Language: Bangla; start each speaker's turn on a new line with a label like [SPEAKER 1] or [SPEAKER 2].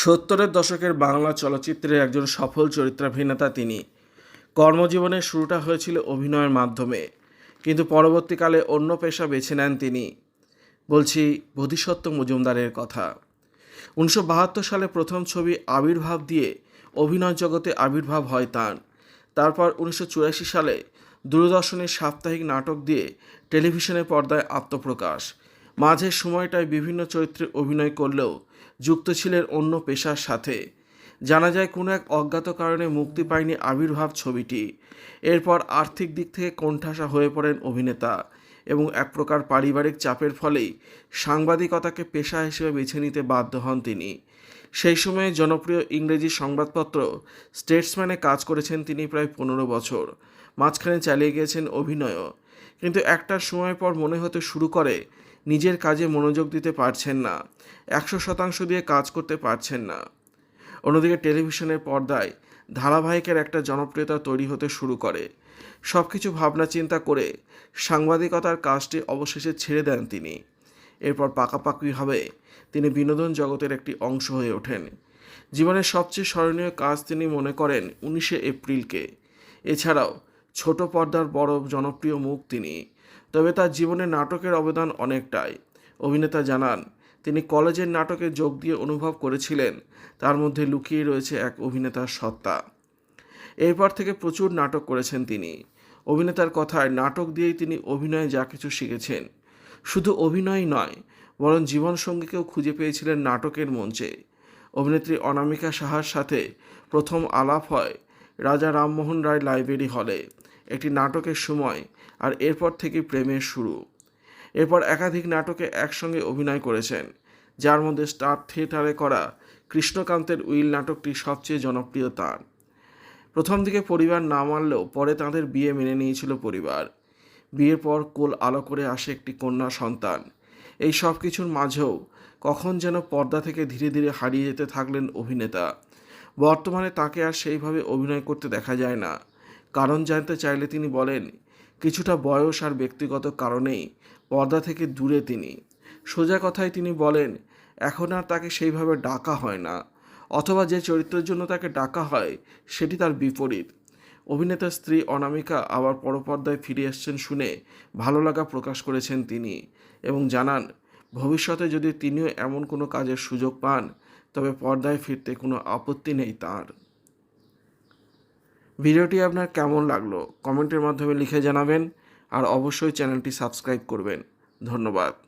[SPEAKER 1] সত্তরের দশকের বাংলা চলচ্চিত্রের একজন সফল চরিত্রাভিনেতা তিনি। কর্মজীবনের শুরুটা হয়েছিল অভিনয়ের মাধ্যমে, কিন্তু পরবর্তীকালে অন্য পেশা বেছে নেন তিনি। বলছি, বোধিসত্ত্ব মজুমদারের কথা। উনিশশো বাহাত্তর সালে প্রথম ছবি আবির্ভাব দিয়ে অভিনয় জগতে আবির্ভাব হয় তার। তারপর উনিশশো চুরাশি সালে দূরদর্শনের সাপ্তাহিক নাটক দিয়ে টেলিভিশনের পর্দায় আত্মপ্রকাশ। মাঝের সময়টায় বিভিন্ন চরিত্রে অভিনয় করলেও যুক্ত ছিলেন অন্য পেশার সাথে। জানা যায়, কোনো এক অজ্ঞাত কারণে মুক্তি পায়নি আবির্ভাব ছবিটি। এরপর আর্থিক দিক থেকে কোণঠাসা হয়ে পড়েন অভিনেতা এবং এক প্রকার পারিবারিক চাপের ফলেই সাংবাদিকতাকে পেশা হিসেবে বেছে নিতে বাধ্য হন তিনি। সেই সময়ে জনপ্রিয় ইংরেজি সংবাদপত্র স্টেটসম্যানে কাজ করেছেন তিনি প্রায় পনেরো বছর। মাঝখানে চালিয়ে গিয়েছেন অভিনয়ও। কিন্তু একটা সময় পর মনে হতে শুরু করে নিজের কাজে মনোযোগ দিতে পারছেন না, একশো শতাংশ দিয়ে কাজ করতে পারছেন না। অন্যদিকে টেলিভিশনের পর্দায় ধারাবাহিকের একটা জনপ্রিয়তা তৈরি হতে শুরু করে। সব কিছু ভাবনা চিন্তা করে সাংবাদিকতার কাজটি অবশেষে ছেড়ে দেন তিনি। এরপর পাকাপাকিভাবে তিনি বিনোদন জগতের একটি অংশ হয়ে ওঠেন। জীবনের সবচেয়ে স্মরণীয় কাজ তিনি মনে করেন উনিশে এপ্রিলকে। এছাড়াও ছোট পর্দার বড় জনপ্রিয় মুখ তিনি। তবে তার জীবনে নাটকের অবদান অনেকটাই। অভিনেতা জানান, তিনি কলেজের নাটকে যোগ দিয়ে অনুভব করেছিলেন, তার মধ্যে লুকিয়ে রয়েছে এক অভিনেতার সত্তা। এরপর থেকে প্রচুর নাটক করেছেন তিনি। অভিনেতার কথায় নাটক দিয়েই তিনি অভিনয়ে যা কিছু শিখেছেন। শুধু অভিনয় নয়, বরং জীবনসঙ্গীকেও খুঁজে পেয়েছিলেন নাটকের মঞ্চে। অভিনেত্রী অনামিকা সাহার সাথে প্রথম আলাপ হয় রাজা রামমোহন রায় লাইব্রেরি হলে। একটি নাটকের সময় আর এরপর থেকে প্রেমের শুরু। এরপর একাধিক নাটকে একসঙ্গে অভিনয় করেছেন, যার মধ্যে স্টার থিয়েটারে করা কৃষ্ণকান্তের উইল নাটকটি সবচেয়ে জনপ্রিয় তার। প্রথম দিকে পরিবার না মানলেও পরে তাদের বিয়ে মেনে নিয়েছিল পরিবার। বিয়ের পর কোল আলো করে আসে একটি কন্যা সন্তান। এই সব কিছুর মাঝেও কখন যেন পর্দা থেকে ধীরে ধীরে হারিয়ে যেতে থাকলেন অভিনেতা। বর্তমানে তাকে আর সেইভাবে অভিনয় করতে দেখা যায় না। কারণ জানতে চাইলে তিনি বলেন, কিছুটা বয়স আর ব্যক্তিগত কারণেই পর্দা থেকে দূরে তিনি। সোজা কথায় তিনি বলেন, এখন আর তাকে সেইভাবে ডাকা হয় না, অথবা যে চরিত্রের জন্য তাকে ডাকা হয়, সেটি তার বিপরীত। অভিনেতার স্ত্রী অনামিকা আবার পরপর্দায় ফিরে এসছেন শুনে ভালো লাগা প্রকাশ করেছেন তিনি এবং জানান, ভবিষ্যতে যদি তিনিও এমন কোনো কাজের সুযোগ পান তবে পর্দায় ফিরতে কোনো আপত্তি নেই তার। ভিডিওটি আপনার কেমন লাগল? কমেন্টের মাধ্যমে লিখে জানাবেন আর অবশ্যই চ্যানেলটি সাবস্ক্রাইব করবেন। ধন্যবাদ।